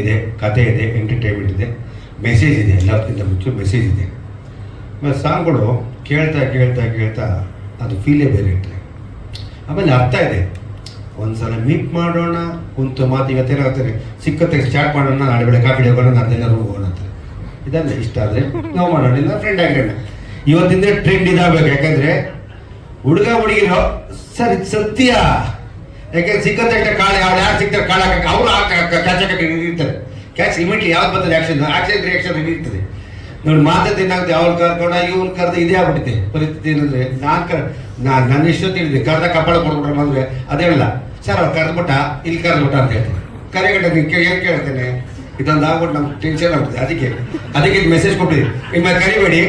ಇದೆ ಕತೆ ಇದೆ ಎಂಟರ್ಟೈನ್ಮೆಂಟ್ ಇದೆ ಮೆಸೇಜ್ ಇದೆ, ಎಲ್ಲದಕ್ಕಿಂತ ಮುಖ್ಯ ಮೆಸೇಜ್ ಇದೆ. ಆಮೇಲೆ ಸಾಂಗ್ಗಳು ಕೇಳ್ತಾ ಕೇಳ್ತಾ ಕೇಳ್ತಾ ಅದು ಫೀಲೇ ಬೇರೆ ಇರ್ತದೆ. ಆಮೇಲೆ ಅರ್ಥ ಇದೆ. ಒಂದ್ಸಲ ಮೀಟ್ ಮಾಡೋಣ, ಕುಂತು ಮಾತು ಇವತ್ತೇನಾಗ್ತಾರೆ ಸಿಕ್ಕತ್ತೆ ಸ್ಟಾರ್ಟ್ ಮಾಡೋಣ, ನಾಳೆ ಬೆಳಗ್ಗೆ ಕಾಫಿ ಹೋಗೋಣ ನಾಳೆಲ್ಲರೂ ಹೋಗೋಣ ಅಂತಾರೆ. ಇದಲ್ಲ ಇಷ್ಟ ಆದರೆ ನಾವು ಮಾಡೋಣ, ಇಲ್ಲ ಫ್ರೆಂಡ್ ಆಗಿರೋಣ. ಇವತ್ತಿಂದ ಟ್ರೆಂಡ್ ಇದಾಗಬೇಕು. ಯಾಕಂದ್ರೆ ಹುಡುಗ, ಹುಡುಗಿರೋ, ಸರ್ ಇದು ಸತ್ಯ. ಯಾಕಂದ್ರೆ ಸಿಕ್ಕತ್ತೆ ಕಾಳೆ ಅವ್ಳು ಯಾರು ಸಿಗ್ತಾರೆ ಕಾಳೆ ಅವರು ಹಾಕಕ್ಕೆ ಇರ್ತಾರೆ ಕ್ಯಾಚ್ ಇಮಿಡಿಯೇಟ್ಲಿ ಯಾವ್ದು ಬರ್ತದೆ ಆಕ್ಷನ್ ಆಕ್ಷನ್ ರಿಯಾಕ್ಷನ್ ಇರ್ತದೆ. ನೋಡಿ ಮಾತದ್ದು ಏನಾಗುತ್ತೆ ಅವ್ರು ಕರ್ಕೊಂಡ ಇವ್ರು ಕರೆದು ಇದೇ ಆಗ್ಬಿಟ್ಟಿದೆ ಪರಿಸ್ಥಿತಿ ಏನಂದ್ರೆ, ನಾನು ಕರ್ ನಾನು ನನ್ನ ಇಷ್ಟು ತಿಳಿದೆ ಕರೆದ ಕಪ್ಪಳ ಕೊಡ್ಬಿಟ್ರೆ ಅಂದ್ರೆ ಅದೇ ಹೇಳಲ್ಲ ಸರ್ ಅವ್ರು ಕರೆದ್ಬಿಟ್ಟ, ಇಲ್ಲಿ ಕರೆದ್ಬಿಟ್ಟ ಅಂತ ಹೇಳ್ತೀನಿ. ಕರೆಗಡೆ ನೀವು ಏನು ಕೇಳ್ತೇನೆ? ಇದೊಂದು ಆಗ್ಬಿಟ್ಟು ನಮ್ಗೆ ಟೆನ್ಷನ್ ಆಗ್ತದೆ ಅದಕ್ಕೆ ಅದಕ್ಕೆ ಇದು ಮೆಸೇಜ್ ಕೊಟ್ಟಿದ್ವಿ ನಿಮ್ಮ ಕರಿಬೇಡಿ.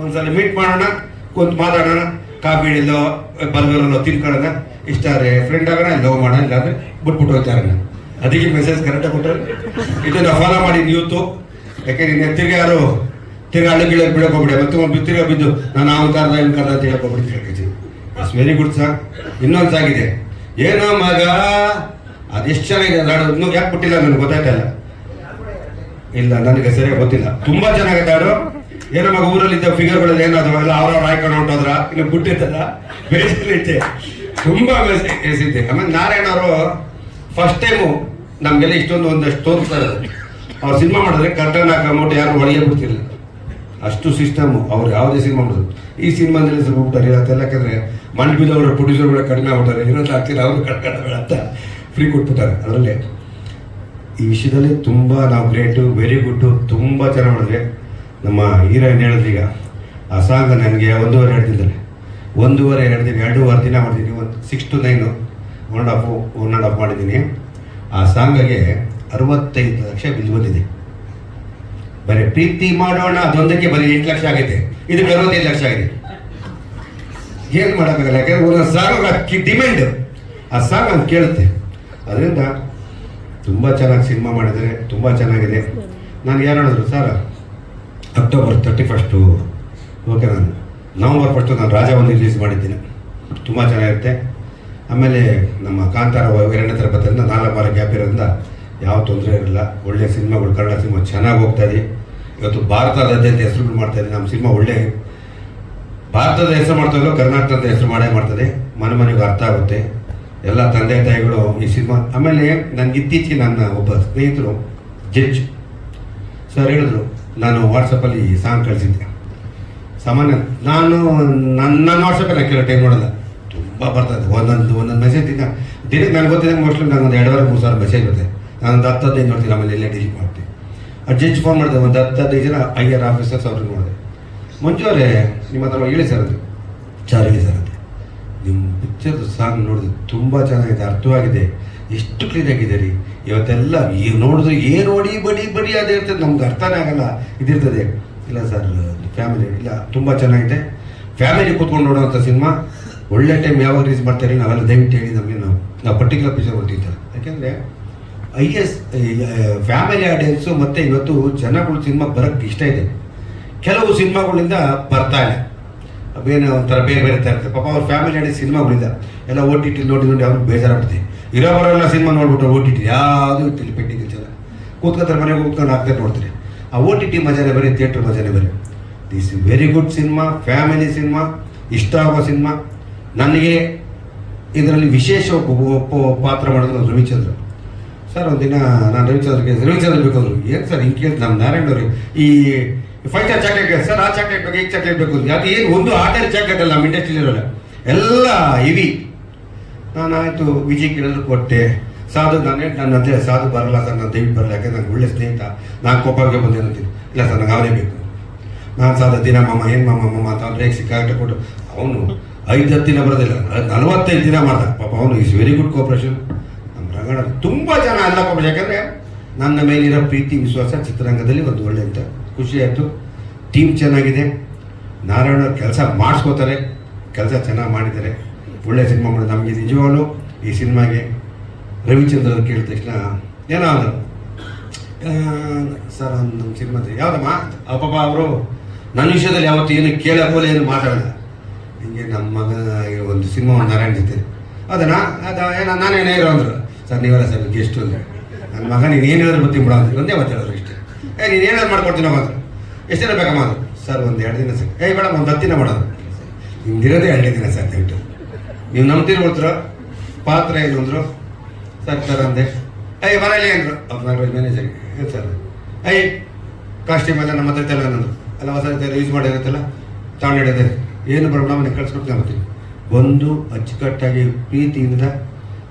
ಒಂದ್ಸಲ ಮೀಟ್ ಮಾಡೋಣ, ಕುಂತು ಮಾತಾಡೋಣ. ಕಾಫಿ ಇಲ್ಲೋ ಬರ್ಗರಲ್ಲೋ ತಿನ್ಕೊಳ್ಳೋಣ. ಇಷ್ಟ ಆದರೆ ಫ್ರೆಂಡ್ ಆಗೋಣ ಲವ್ ಮಾಡೋಣ ಇಲ್ಲಾಂದ್ರೆ ಬಿಟ್ಬಿಟ್ಟು ಹೋಗ್ತಾರಣ ಅದಕ್ಕೆ ಮೆಸೇಜ್ ಕರೆಕ್ಟಾಗಿ ಕೊಟ್ಟರೆ ಇದನ್ನು ಫಾಲೋ ಮಾಡಿ ಯೂತು ಯಾಕೆಂದ್ರೆ ಇನ್ನು ತಿರ್ಗಿ ಯಾರು ತಿರ್ಗಿ ಹಳ್ಳಿ ಗಿಳ ಬಿಡಕ್ಕೆ ಹೋಗ್ಬಿಡಿ. ಮತ್ತೆ ಬಿದ್ದು ನಾನು ಆ ಕಾರ್ದ ಏನು ಕರ್ದ ಅಂತ ಹೇಳಕ್ ಹೋಗ್ಬಿಡಿ ಇಟ್ಸ್ ವೆರಿ ಗುಡ್ ಸರ್ ಇನ್ನೊಂದು ಸಾಗಿದೆ. ಏನೋ ಮಗ ಅದೆಷ್ಟು ಚೆನ್ನಾಗಿದೆ ಹಾಡು. ಇನ್ನೂ ಯಾಕೆ ಕೊಟ್ಟಿಲ್ಲ ನನಗೆ ಗೊತ್ತಾಯ್ತಲ್ಲ ಇಲ್ಲ. ನನಗೆ ಸರಿಯಾಗಿ ಗೊತ್ತಿಲ್ಲ. ತುಂಬ ಚೆನ್ನಾಗಿದೆ ಹಾಡು. ಏನೋ ಮಗ ಊರಲ್ಲಿದ್ದ ಫಿಗರ್ಗಳಲ್ಲಿ ಏನಾದ್ರು ಎಲ್ಲ ಅವ್ರವ್ರು ಆಯ್ಕೊಂಡು ಹೊಂಟೋದ್ರ? ಇನ್ನು ಬಿಟ್ಟಿದ್ದಲ್ಲ. ಬೇಸಿಗೆ ತುಂಬಾ ಬೇಸಿದ್ದೆ ಆಮೇಲೆ ನಾರಾಯಣ ಅವರು ಫಸ್ಟ್ ಟೈಮು ನಮಗೆಲ್ಲ ಇಷ್ಟೊಂದು ಒಂದಷ್ಟು ತೋರಿಸ್ತಾರೆ. ಅವ್ರು ಸಿನಿಮಾ ಮಾಡಿದ್ರೆ ಕರ್ಟನ್ ಹಾಕೊಂಬಿಟ್ಟು ಯಾರು ಒಳಗೆ ಬಿಡ್ತಿಲ್ಲ. ಅಷ್ಟು ಸಿಸ್ಟಮ್, ಅವ್ರು ಯಾವುದೇ ಸಿನಿಮಾ ಮಾಡೋದು ಈ ಸಿನಿಮಾದಲ್ಲಿ ಸ್ವಲ್ಪ ಹೋಗ್ತಾರೆ ಅದೆಲ್ಲ ಯಾಕಂದರೆ ಮಣ್ಣು ಪ್ರೊಡ್ಯೂಸರ್ ಕೂಡ ಕಡಿಮೆ ಆಗ್ಬಿಟ್ಟಾರೆ. ಏನಂತ ಆಗ್ತಿಲ್ಲ, ಅವರು ಕಟ್ಕಡ ಅಂತ ಫ್ರೀ ಕೊಟ್ಬಿಟ್ಟಾರೆ. ಅದರಲ್ಲೇ ಈ ವಿಷಯದಲ್ಲಿ ತುಂಬ ನಾವು ಗ್ರೇಟು ವೆರಿ ಗುಡ್ಡು ತುಂಬ ಚೆನ್ನಾಗಿ ಮಾಡಿದ್ರೆ ನಮ್ಮ ಹೀರೋಯಿನ್ ಹೇಳಿದ್ರೀಗ ಆ ಸಾಂಗ್ ನನಗೆ ಒಂದೂವರೆ ಎರಡು ದಿನದಲ್ಲಿ ಒಂದೂವರೆ ಎರಡು ದಿನ ಎರಡೂವರೆ ದಿನ ಮಾಡಿದ್ದೀನಿ ಒಂದು six to nine one and half one and half ಮಾಡಿದ್ದೀನಿ. ಆ ಸಾಂಗಗೆ ಅರವತ್ತೈದು ಲಕ್ಷ ಬಿಲ್ ಬಂದಿದೆ ಬರೀ ಪ್ರೀತಿ ಮಾಡೋಣ, ಅದೊಂದಕ್ಕೆ ಬರೀ ಎಂಟು ಲಕ್ಷ ಆಗಿದೆ ಇದು ಅರವತ್ತೈದು ಲಕ್ಷ ಆಗಿದೆ. ಏನು ಮಾಡೋಕ್ಕಾಗಲ್ಲ, ಯಾಕಂದ್ರೆ ಒಂದೊಂದು ಸಾಂಗ್ ಡಿಮ್ಯಾಂಡ್ ಆ ಸಾಂಗ್ ಅಂತ ಕೇಳುತ್ತೆ. ಅದರಿಂದ ತುಂಬ ಚೆನ್ನಾಗಿ ಸಿನಿಮಾ ಮಾಡಿದರೆ ತುಂಬ ಚೆನ್ನಾಗಿದೆ. ನಾನು ಯಾರು ಹೇಳಿದ್ರು, sir October thirty first okay, ನಾನು ನವಂಬರ್ ಫಸ್ಟು ನಾನು ರಾಜಾವನ್ನು ರಿಲೀಸ್ ಮಾಡಿದ್ದೀನಿ. ತುಂಬ ಚೆನ್ನಾಗಿರುತ್ತೆ. ಆಮೇಲೆ ನಮ್ಮ ಕಾಂತಾರ ಎರಡನೇ ಬರ್ತದಿಂದ ನಾಲ್ಕು ವಾರ ಗ್ಯಾಪ್ ಇರೋದ್ರಿಂದ ಯಾವ ತೊಂದರೆ ಇರಲ್ಲ. ಒಳ್ಳೆ ಸಿನಿಮಾಗಳು, ಕನ್ನಡ ಸಿನಿಮಾ ಚೆನ್ನಾಗಿ ಹೋಗ್ತಾ ಇದೆ. ಇವತ್ತು ಭಾರತದಾದ್ಯಂತ ಹೆಸರುಗಳು ಇದೆ. ನಮ್ಮ ಸಿನಿಮಾ ಒಳ್ಳೆ ಭಾರತದ ಹೆಸರು ಮಾಡ್ತಾ ಇದ್ರು ಕರ್ನಾಟಕದ ಹೆಸರು ಮಾಡೇ ಮಾಡ್ತದೆ. ಮನೆ ಮನೆಗೂ ಅರ್ಥ ಆಗುತ್ತೆ. ಎಲ್ಲ ತಂದೆ ತಾಯಿಗಳು ಈ ಸಿನಿಮಾ, ಆಮೇಲೆ ನನಗೆ ಇತ್ತೀಚೆಗೆ ನನ್ನ ಒಬ್ಬ ಸ್ನೇಹಿತರು ಜಡ್ಜ್ ಸರ್ ಹೇಳಿದ್ರು, ನಾನು ವಾಟ್ಸಪ್ಪಲ್ಲಿ ಸಾಂಗ್ ಕಳಿಸಿದ್ದೆ. ಸಾಮಾನ್ಯ ನಾನು ನನ್ನ ನನ್ನ ವಾಟ್ಸಪ್ಪಲ್ಲಿ ಕೆಲವು ಟೈಮ್ ನೋಡಲ್ಲ. ಬರ್ತದೆ. ಒಂದೊಂದು ಒಂದೊಂದು ಮೆಸೇಜ್ ದಿನ ದಿನಕ್ಕೆ ನನಗೆ ಗೊತ್ತಿದೆ ಮೋಸ್ಟ್ಲಿ ನಾನು ಒಂದು ಎರಡುವರೆ, ಮೂರು ಸಾವಿರ ಮೆಸೇಜ್ ಬರುತ್ತೆ ನಾನು ಒಂದು ಹತ್ತು, ಹದಿನೈದು ನೋಡ್ತೀನಿ, ಆಮೇಲೆ ಎಲ್ಲ ಡಿಲೀಟ್ ಮಾಡ್ತೀನಿ. ಜಡ್ಜ್ ಫೋನ್ ಮಾಡಿದೆ, ಒಂದು ಹತ್ತು, ಹದಿನೈದು ಜನ ಐ ಆರ್ ಆಫೀಸರ್ಸ್ ಅವ್ರಿಗೆ ನೋಡಿದೆ. ಮುಂಚೆ ನಿಮ್ಮ ಹತ್ರ ಹೇಳಿ ಸರ್ ಅದು. ಚಾರಿಗೆ ಸರ್ ಅದು. ನಿಮ್ಮ ಪಿಕ್ಚರ್ದು ಸಾಂಗ್ ನೋಡಿದ್ರೆ ತುಂಬ ಚೆನ್ನಾಗಿದೆ, ಅರ್ಥವಾಗಿದೆ. ಎಷ್ಟು ಕ್ಲೀನ್ ಆಗಿದೆ ರೀ. ಇವತ್ತೆಲ್ಲ ಈಗ ನೋಡಿದ್ರೆ ಏನು ನೋಡಿ ಬಡಿ ಬಡಿ ಅದೇ ಇರ್ತದೆ. ನಮ್ಗೆ ಅರ್ಥನೇ ಆಗಲ್ಲ. ಇದಿರ್ತದೆ. ಇಲ್ಲ ಸರ್ ಫ್ಯಾಮಿಲಿ ಇಲ್ಲ, ತುಂಬ ಚೆನ್ನಾಗಿದೆ. ಫ್ಯಾಮಿಲಿ ಕೂತ್ಕೊಂಡು ನೋಡೋವಂಥ ಸಿನಿಮಾ ಒಳ್ಳೆ ಟೈಮ್ ಯಾವಾಗ ರೀಸ್ ಮಾಡ್ತಾರೆ ನಾವೆಲ್ಲ ದಯವಿಟ್ಟು ಹೇಳಿ ನಮಗೆ ನಾವು ನಾವು ಪರ್ಟಿಕ್ಯುಲರ್ ಪಿಕ್ಚರ್ ಹೊರಟಿದ್ದಾರೆ ಯಾಕೆಂದರೆ ಐ ಎಸ್ ಫ್ಯಾಮಿಲಿ ಆಡಿಯನ್ಸು ಮತ್ತು ಇವತ್ತು ಜನಗಳು ಸಿನಿಮಾ ಬರೋಕ್ಕೆ ಇಷ್ಟ ಇದೆ. ಕೆಲವು ಸಿನಿಮಾಗಳಿಂದ ಬರ್ತಾ ಇಲ್ಲ. ಅವೇನು ಒಂಥರ ಬೇರೆ ಬೇರೆ ಥರ ಇರ್ತದೆ ಪಾಪ ಅವ್ರ ಫ್ಯಾಮಿಲಿ ಆಡಿ ಸಿನಿಮಾಗಳಿಂದ ಎಲ್ಲ ಓ ಟಿ ಟಿ ನೋಡಿ ನೋಡಿ ಅವ್ರಿಗೆ ಬೇಜಾರಾಗ್ಬಿಡ್ತೀವಿ ಇರೋವರೆಲ್ಲ ಸಿನಿಮಾ ನೋಡ್ಬಿಟ್ಟು ಓ ಟಿ ಟಿ ಯಾವುದೂ ಇರ್ತಿಲ್ಲ ಪೆಟ್ಟಿಗೆ ಇರ್ತಲ್ಲ ಕೂತ್ಕೋತಾರೆ ಮನೆಗೆ ಕೂತ್ಕೊಂಡು ಹಾಕ್ತಾರೆ ನೋಡ್ತಾರೆ. ಆ ಓ ಟಿ ಟಿ ಮಜಾನೇ ಬರೀ ಥಿಯೇಟ್ರ್ ಮಜಾನೇ ಬರೀ. This very good cinema family cinema ಇಷ್ಟ ಆಗೋ ಸಿನಿಮಾ ನನಗೆ ಇದರಲ್ಲಿ ವಿಶೇಷ ಪಾತ್ರ ಮಾಡಿದ್ರು ರವಿಚಂದ್ರ. ಸರ್, ಒಂದಿನ ನಾನು ರವಿಚಂದ್ರಗೆ, ರವಿಚಂದ್ರ ಬೇಕಂದ್ರು. ಏನು ಸರ್ ಹಿಂಗೆ ಕೇಳ್ತೀನಿ ನಮ್ಮ ನಾರಾಯಣ ಅವ್ರಿಗೆ ಈ ಫೈವ್ ಸ್ಟಾರ್ ಚಾಕ್ಲೇಟ್ ಸರ್, ಆ ಚಾಕ್ಲೇಟ್ ಬೇಕು ಈ ಚಾಕ್ಲೇಟ್ ಬೇಕು ಅದು ಏನು, ಒಂದು ಆಟರ್ ಚಾಕ್ಲೇಟ್ ಅಲ್ಲ, ನಮ್ಮ ಎಲ್ಲ ಇವಿ ನಾನು ಆಯಿತು, ವಿಜಯ್ ಕೇಳಿದ್ರು ಕೊಟ್ಟೆ. ಸಾಧು, ನಾನು ಹೇಳಿ ನನ್ನ ಅದೇ ಸಾಧು ಬರಲ್ಲ ಸರ್, ನಾನು ದೇವಿ ಬರಲ್ಲ. ಯಾಕಂದ್ರೆ ನಂಗೆ ಒಳ್ಳೆ ಸ್ನೇಹಿತ. ನಾನು ಕೋಪಕ್ಕೆ ಬಂದೆ ಅಂತೀನಿ ಇಲ್ಲ ಸರ್, ನಂಗೆ ಅವನೇ ಬೇಕು. ನಾನು ಸಾಧ, ದಿನ ಮಾಮ, ಏನು ಮಾಮ ಮಾಮ ಅಂತ ಅವ್ನು ಬ್ರೇಕ್ ಸಿಕ್ಕಾಟ ಕೊಟ್ಟು ಅವನು ಐದು ಹತ್ತು ದಿನ ಬರೋದಿಲ್ಲ. ನಲವತ್ತೈದು ದಿನ ಮಾಡ್ದ ಪಾಪ ಅವನು ಇಸ್ ವೆರಿ ಗುಡ್ ಕೋಪ್ರೇಷನ್ ನಮ್ಮ ರಂಗಣ ತುಂಬ ಜನ ಅಲ್ಲ ಕೋಪರೇಷನ್ ಯಾಕಂದರೆ ನನ್ನ ಮೇಲಿರೋ ಪ್ರೀತಿ, ವಿಶ್ವಾಸ ಚಿತ್ರರಂಗದಲ್ಲಿ ಒಂದು ಒಳ್ಳೆ ಅಂತ. ಖುಷಿ ಆಯಿತು. ಟೀಮ್ ಚೆನ್ನಾಗಿದೆ. ನಾರಾಯಣ ಕೆಲಸ ಮಾಡಿಸ್ಕೋತಾರೆ. ಕೆಲಸ ಚೆನ್ನಾಗಿ ಮಾಡಿದ್ದಾರೆ. ಒಳ್ಳೆ ಸಿನಿಮಾ ಮಾಡಿ ನಮಗೆ ನಿಜವಾಗ್ಲು ಈ ಸಿನಿಮಾಗೆ ರವಿಚಂದ್ರ ಕೇಳಿದ ತಕ್ಷಣ ಏನೋ ಸರ್ ನಮ್ಮ ಸಿನಿಮಾ ಯಾವುದಮ್ಮ? ಅಪ್ಪಪ್ಪ ಅವರು ನನ್ನ ವಿಷಯದಲ್ಲಿ ಯಾವತ್ತು ಏನು ಕೇಳೋಕೋಲೆ ಏನು ಮಾತಾಡಲ್ಲ. ಹಿಂಗೆ ನಮ್ಮ ಮಗ ಒಂದು ಸಿನಿಮಾ ನಾರಾಯಣ ಜೊತೆ. ಅದನ್ನ ಅದ ಏನ ನಾನೇನೇ ಇರೋ ಅಂದರು. ಸರ್, ನೀವೆಲ್ಲ ಸರ್ ಗೆಸ್ಟ್ ಅಂದರೆ. ನನ್ನ ಮಗ, ನೀನು ಏನು ಹೇಳಿದ್ರು ಬರ್ತೀನಿ ಬಿಡ ಅಂದ್ರೆ. ಒಂದೇ ಹೇಳಿದ್ರು ಇಷ್ಟೇ. ಏ, ನೀನು ಏನಾದ್ರು ಮಾಡ್ಕೊಡ್ತೀನೋ ಮಾತ್ರ ಎಷ್ಟು ದಿನ ಬೇಕಮ್ಮ ಅದು ಸರ್, ಒಂದು ಎರಡು ದಿನ ಸರ್. ಏಯ್ ಮೇಡಮ್ ಒಂದು ಹತ್ತು ದಿನ ಮಾಡೋದು. ನಿಮ್ದಿರೋದೇ ಎರಡೇ ದಿನ ಸರ್, ದಯವಿಟ್ಟು. ನೀವು ನಂಬ್ತೀರಿ ಬರ್ತೀರೋ ಪಾತ್ರ ಏನು ಅಂದರು. ಸರ್ ಸರ್ ಅಂದೆ. ಏಯ್, ಬರಲಿ ಅಂದರು. ಅವ್ರು ನಾಗರಾಜ್ ಮ್ಯಾನೇಜರ್ ಏನು ಸರ್? ಏಯ್, ಕಾಸ್ಟ್ಯೂಮ್ ಎಲ್ಲ ನಮ್ಮ ಹತ್ರ ತೆಲ್ಲ ಅಂದರು ಎಲ್ಲ ಹೊಸ ಯೂಸ್ ಮಾಡಿರುತ್ತಲ್ಲ ತಗೊಂಡಿಡೋದೆ ಏನು ಕಳ್ಸ್ಕೊಡ್ತೀನಿ ಅಂತೀನಿ ಒಂದು, ಅಚ್ಚುಕಟ್ಟಾಗಿ ಪ್ರೀತಿಯಿಂದ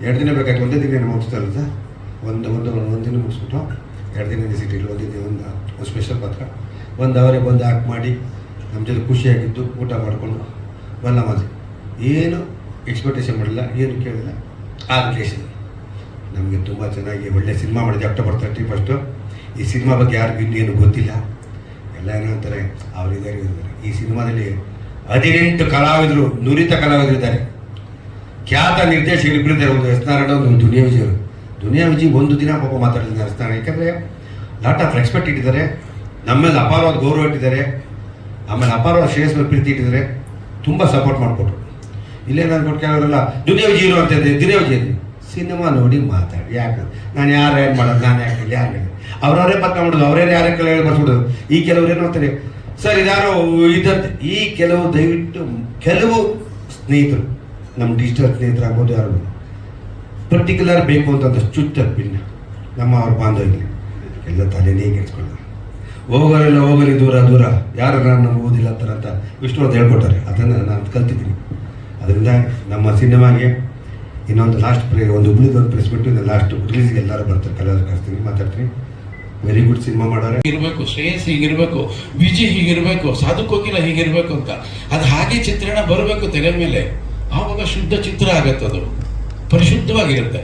ಎರಡು ದಿನ ಬೇಕಾಗಿ ಒಂದೇ ದಿನ ಮುಗಿಸ್ತಾರಲ್ಲ ಸರ್. ಒಂದು ಒಂದು ಒಂದು ದಿನ ಮುಗಿಸ್ಬಿಟ್ಟು ಎರಡು ದಿನ ಸಿಟಿಲಿ ಒಂದು ಒಂದು ಸ್ಪೆಷಲ್ ಪಾತ್ರ. ಒಂದು ಅವರೇ ಬಂದು ಹಾಕಿ ಮಾಡಿ, ನಮ್ಮ ಜೊತೆ ಖುಷಿಯಾಗಿದ್ದು ಊಟ ಮಾಡಿಕೊಂಡು ಬಲ್ಲ ಮಾಜಿ. ಏನು ಎಕ್ಸ್ಪೆಕ್ಟೇಷನ್ ಮಾಡಿಲ್ಲ, ಏನು ಕೇಳಿಲ್ಲ, ಆ ರಿಲೇಷನ್ ನಮಗೆ ತುಂಬ ಚೆನ್ನಾಗಿ ಒಳ್ಳೆ ಸಿನಿಮಾ ಮಾಡಿದೆ ಅಕ್ಟೋಬರ್ ತರ್ಟಿ ಫಸ್ಟು ಈ ಸಿನಿಮಾ ಬಗ್ಗೆ ಯಾರಿಗೂ ಇನ್ನೇನು ಗೊತ್ತಿಲ್ಲ. ಎಲ್ಲ ಏನೋ ಅಂತಾರೆ ಈ ಸಿನಿಮಾದಲ್ಲಿ ಹದಿನೆಂಟು ಕಲಾವಿದರು, ನುರಿತ ಕಲಾವಿದರಿದ್ದಾರೆ. ಖ್ಯಾತ ನಿರ್ದೇಶಕರು ಇಬ್ಬರಿದ್ದಾರೆ. ಒಂದು ಎಸ್ ನಾರಾಯಣ, ಒಂದು ದುನಿಯಾ ವಿಜಯ್ ಅವರು. ದುನಿಯಾ ವಿಜಯ್ ಒಂದು ದಿನ ಪಾಪ ಮಾತಾಡಿದ್ದಾರೆ ಎಸ್ ನಾರಾಯಣ. ಯಾಕಂದರೆ ಲಾಟ್ ಆಫ್ ರೆಸ್ಪೆಕ್ಟ್ ಇಟ್ಟಿದ್ದಾರೆ. ನಮ್ಮೇಲೆ ಅಪಾರವಾದ ಗೌರವ ಇಟ್ಟಿದ್ದಾರೆ. ಆಮೇಲೆ ಅಪಾರವಾದ ಶ್ರೇಯಸ್ ಪ್ರೀತಿ ಇಟ್ಟಿದ್ದಾರೆ. ತುಂಬ ಸಪೋರ್ಟ್ ಮಾಡಿಕೊಟ್ರು. ಇಲ್ಲೇ ನಾನು ಕೊಟ್ಟು ಕೆಲವರೆಲ್ಲ, ದುನಿಯಾ ವಿಜಯರು ಅಂತ ಇದ್ದೆ ದುನಿಯಾ ವಿಜಯ್ ಸಿನಿಮಾ ನೋಡಿ ಮಾತಾಡಿ. ಯಾಕೆ? ನಾನು ಯಾರು ಏನು ಮಾಡೋದು? ನಾನು ಯಾಕೆ? ಯಾರು ಅವ್ರವರೇ ಪಕ್ಕ ಮಾಡೋದು. ಅವರೇ ಯಾರೇ ಕೆಲ ಬರ್ಸ್ಬಿಡೋದು ಈ ಕೆಲವ್ರು ಏನು ಅಂತಾರೆ ಸರ್ ಇದಾರು ಇದಂತೆ ಈ ಕೆಲವು ದಯವಿಟ್ಟು ಕೆಲವು ಸ್ನೇಹಿತರು, ನಮ್ಮ ಡಿಜಿಟಲ್ ಸ್ನೇಹಿತರಾಗ್ಬೋದು ಯಾರು ಪರ್ಟಿಕ್ಯುಲರ್ ಬೇಕು ಅಂತ ಚುಚ್ಚ ಭಿನ್ನ ನಮ್ಮ ಅವ್ರ ಬಾಂಧವ್ಯ ಎಲ್ಲ ತಲೆನೇ ಕೆಡ್ಸ್ಕೊಳ್ಳೋದು. ಹೋಗೋರೆಲ್ಲ ಹೋಗಲಿ, ದೂರ ದೂರ. ಯಾರು ನಾನು ಓದಿಲ್ಲ ಥರ ಅಂತ ವಿಷ್ಣು ಅಂತ ಹೇಳ್ಕೊಟ್ಟಾರೆ. ಅದನ್ನು ನಾನು ಕಲ್ತಿದ್ದೀನಿ. ಅದರಿಂದ ನಮ್ಮ ಸಿನಿಮಾಗೆ ಇನ್ನೊಂದು ಲಾಸ್ಟ್ ಪ್ರೇ, ಒಂದು ಉಳಿದ ಒಂದು ಪ್ರೆಸ್ ಬಿಟ್ಟು ಇನ್ನು ಲಾಸ್ಟ್ ರಿಲೀಸ್ಗೆ ಎಲ್ಲರೂ ಬರ್ತಾರೆ. ಕಲರ್ ಕಳಿಸ್ತೀನಿ, ಮಾತಾಡ್ತೀನಿ. ವೆರಿ ಗುಡ್ ಸಿನಿಮಾ ಮಾಡೋರೆ. ಇರಬೇಕು ಶ್ರೇಯಸ್ ಹೀಗಿರ್ಬೇಕು ವಿಜಯ್ ಹೀಗಿರ್ಬೇಕು, ಸಾಧು ಕೋಕಿಲ ಹೀಗಿರ್ಬೇಕು ಅಂತ. ಅದು ಹಾಗೆ ಚಿತ್ರಣ ಬರಬೇಕು ತೆರೆ ಮೇಲೆ. ಆವಾಗ ಶುದ್ಧ ಚಿತ್ರ ಆಗತ್ತೆ ಅದು. ಪರಿಶುದ್ಧವಾಗಿರುತ್ತೆ.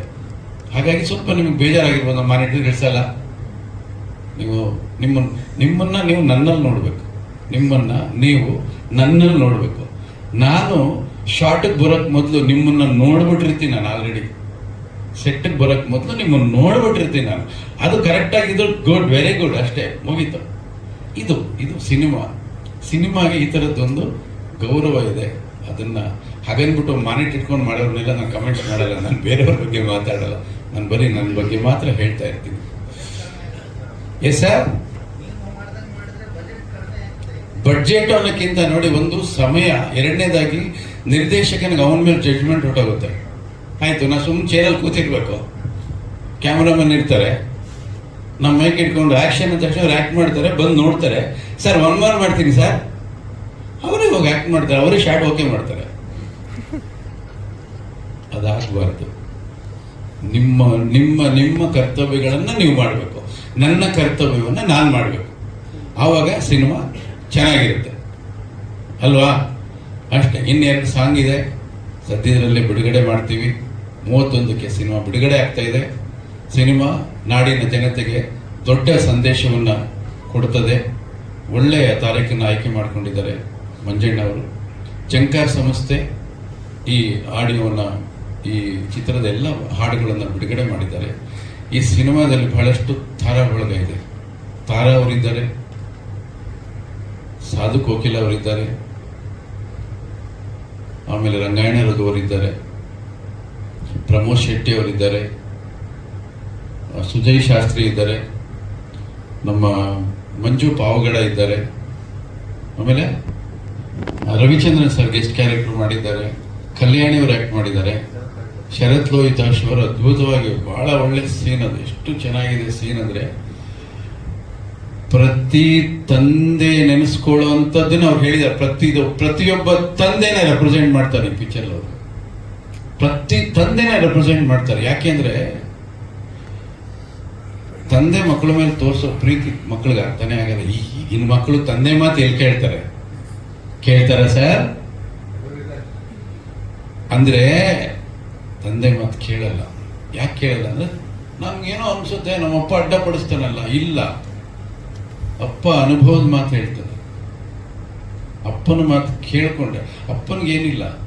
ಹಾಗಾಗಿ ಸ್ವಲ್ಪ ನಿಮ್ಗೆ ಬೇಜಾರಾಗಿರ್ಬೋದು, ನಮ್ಮ ಮನೆ ನೀವು ನಿಮ್ಮ, ನಿಮ್ಮನ್ನ ನೀವು ನನ್ನಲ್ಲಿ ನೋಡಬೇಕು. ನಿಮ್ಮನ್ನ ನೀವು ನನ್ನಲ್ಲಿ ನೋಡಬೇಕು. ನಾನು ಶಾರ್ಟಿಗೆ ಬರೋಕ್ಕೆ ಮೊದಲು ನಿಮ್ಮನ್ನ ನೋಡ್ಬಿಟ್ಟಿರ್ತೀನಿ ನಾನು ಆಲ್ರೆಡಿ ಸೆಟ್ಟಿಗೆ ಬರೋಕ್ಕೆ ಮೊದಲು ನಿಮ್ಮನ್ನು ನೋಡ್ಬಿಟ್ಟಿರ್ತೀನಿ ನಾನು. ಅದು ಕರೆಕ್ಟ್ ಆಗಿದ್ದು ಗುಡ್ ವೆರಿ ಗುಡ್ ಅಷ್ಟೇ, ಮುಗೀತು. ಇದು ಇದು ಸಿನಿಮಾ. ಸಿನಿಮಾಗೆ ಈ ಥರದ್ದೊಂದು ಗೌರವ ಇದೆ. ಅದನ್ನು ಹಾಗನ್ಬಿಟ್ಟು ಮಾನಿಟ್ ಇಟ್ಕೊಂಡು ಮಾಡೋರ್ನೆಲ್ಲ ನಾನು ಕಮೆಂಟ್ಸ್ ಮಾಡಲ್ಲ, ನಾನು ಬೇರೆಯವ್ರ ಬಗ್ಗೆ ಮಾತಾಡಲ್ಲ. ನಾನು ಬರೀ ನನ್ನ ಬಗ್ಗೆ ಮಾತ್ರ ಹೇಳ್ತಾ ಇರ್ತೀನಿ. ಎಸ್ ಸರ್ ಬಡ್ಜೆಟ್ ಅನ್ನೋಕ್ಕಿಂತ ನೋಡಿ ಒಂದು ಸಮಯ ಎರಡನೇದಾಗಿ ನಿರ್ದೇಶಕನಿಗೆ ಅವನ ಮೇಲೆ ಜಡ್ಜ್ಮೆಂಟ್ ಹೊಟ್ಟೋಗುತ್ತೆ ಆಯ್ತು ನಾನು ಸುಮ್ಮನೆ ಚೇರಲ್ಲಿ ಕೂತಿರ್ಬೇಕು. ಕ್ಯಾಮ್ರಾಮನ್ ಇರ್ತಾರೆ. ನಮ್ಮ ಮೈಕ್ ಇಟ್ಕೊಂಡು ಆಕ್ಷನ್ ಅಂತ ತಕ್ಷಣ ಆಕ್ಟ್ ಮಾಡ್ತಾರೆ, ಬಂದು ನೋಡ್ತಾರೆ. ಸರ್ ಒನ್ ಮಾರ್ ಮಾಡ್ತೀನಿ ಸರ್ ಅವರೇ ಹೋಗಿ ಆ್ಯಕ್ಟ್ ಮಾಡ್ತಾರೆ, ಅವರೇ ಶಾರ್ಟ್ ಓಕೆ ಮಾಡ್ತಾರೆ. ಅದಾಗಬಾರ್ದು. ನಿಮ್ಮ ನಿಮ್ಮ ನಿಮ್ಮ ಕರ್ತವ್ಯಗಳನ್ನು ನೀವು ಮಾಡಬೇಕು. ನನ್ನ ಕರ್ತವ್ಯವನ್ನು ನಾನು ಮಾಡಬೇಕು. ಆವಾಗ ಸಿನಿಮಾ ಚೆನ್ನಾಗಿರುತ್ತೆ. ಅಲ್ವಾ? ಅಷ್ಟೇ, ಇನ್ನೆರಡು ಸಾಂಗ್ ಇದೆ. ಸದ್ಯದಲ್ಲೇ ಬಿಡುಗಡೆ ಮಾಡ್ತೀವಿ. ಮೂವತ್ತೊಂದಕ್ಕೆ ಸಿನಿಮಾ ಬಿಡುಗಡೆ ಆಗ್ತಾ ಇದೆ. ಸಿನಿಮಾ ನಾಡಿನ ಜನತೆಗೆ ದೊಡ್ಡ ಸಂದೇಶವನ್ನು ಕೊಡ್ತದೆ. ಒಳ್ಳೆಯ ತಾರೀಕನ್ನು ಆಯ್ಕೆ ಮಾಡಿಕೊಂಡಿದ್ದಾರೆ ಮಂಜಣ್ಣವರು ಜಂಕಾರ್ ಸಂಸ್ಥೆ ಈ ಆಡಿಯೋವನ್ನು, ಈ ಚಿತ್ರದ ಎಲ್ಲ ಹಾಡುಗಳನ್ನು ಬಿಡುಗಡೆ ಮಾಡಿದ್ದಾರೆ. ಈ ಸಿನಿಮಾದಲ್ಲಿ ಬಹಳಷ್ಟು ತಾರಾ ಬಳಗ ಇದೆ. ತಾರಾ ಅವರಿದ್ದಾರೆ. ಸಾಧು ಕೋಕಿಲ ಅವರಿದ್ದಾರೆ. ಆಮೇಲೆ ರಂಗಾಯಣ ರಘು ಅವರಿದ್ದಾರೆ. ಪ್ರಮೋದ್ ಶೆಟ್ಟಿ ಅವರಿದ್ದಾರೆ ಸುಜಯ್ ಶಾಸ್ತ್ರಿ ಇದ್ದಾರೆ, ನಮ್ಮ ಮಂಜು ಪಾವಗಡ ಇದ್ದಾರೆ, ಆಮೇಲೆ ರವಿಚಂದ್ರನ್ ಸರ್ ಗೆಸ್ಟ್ ಕ್ಯಾರೆಕ್ಟರ್ ಮಾಡಿದ್ದಾರೆ, ಕಲ್ಯಾಣಿ ಅವರು ಆಕ್ಟ್ ಮಾಡಿದ್ದಾರೆ, ಶರತ್ ಲೋಹಿತಾಶ್ ಅವರು ಅದ್ಭುತವಾಗಿ ಬಹಳ ಒಳ್ಳೆ ಸೀನ್ ಅದು, ಎಷ್ಟು ಚೆನ್ನಾಗಿದೆ ಸೀನ್ ಅಂದ್ರೆ, ಪ್ರತಿ ತಂದೆ ನೆನೆಸ್ಕೊಳ್ಳುವಂಥದ್ದನ್ನ ಅವ್ರು ಹೇಳಿದ್ದಾರೆ, ಪ್ರತಿ ಪ್ರತಿಯೊಬ್ಬ ತಂದೆನೇ ರೆಪ್ರೆಸೆಂಟ್ ಮಾಡ್ತಾರೆ ಈ ಪಿಕ್ಚರ್ ಅವರು. ಪ್ರತಿ ತಂದೆನೇ ರೆಪ್ರೆಸೆಂಟ್ ಮಾಡ್ತಾರೆ. ಯಾಕೆಂದ್ರೆ ತಂದೆ ಮಕ್ಕಳ ಮೇಲೆ ತೋರಿಸೋ ಪ್ರೀತಿ ಮಕ್ಕಳಿಗೆ ಅರ್ಥನೇ ಆಗಲ್ಲ. ಈಗಿನ ಮಕ್ಕಳು ತಂದೆ ಮಾತು ಎಲ್ಲಿ ಕೇಳ್ತಾರೆ ಕೇಳ್ತಾರ ಸರ್? ಅಂದ್ರೆ ತಂದೆ ಮಾತು ಕೇಳಲ್ಲ. ಯಾಕೆ ಕೇಳಲ್ಲ ಅಂದ್ರೆ ನಮ್ಗೇನೋ ಅನ್ಸುತ್ತೆ, ನಮ್ಮಪ್ಪ ಅಡ್ಡಪಡಿಸ್ತಾನಲ್ಲ. ಇಲ್ಲ. ಅಪ್ಪ ಅನುಭವದ ಮಾತು ಹೇಳ್ತಾರೆ. ಅಪ್ಪನ ಮಾತು ಕೇಳ್ಕೊಂಡೆ. ಅಪ್ಪನಿಗೇನಿಲ್ಲ.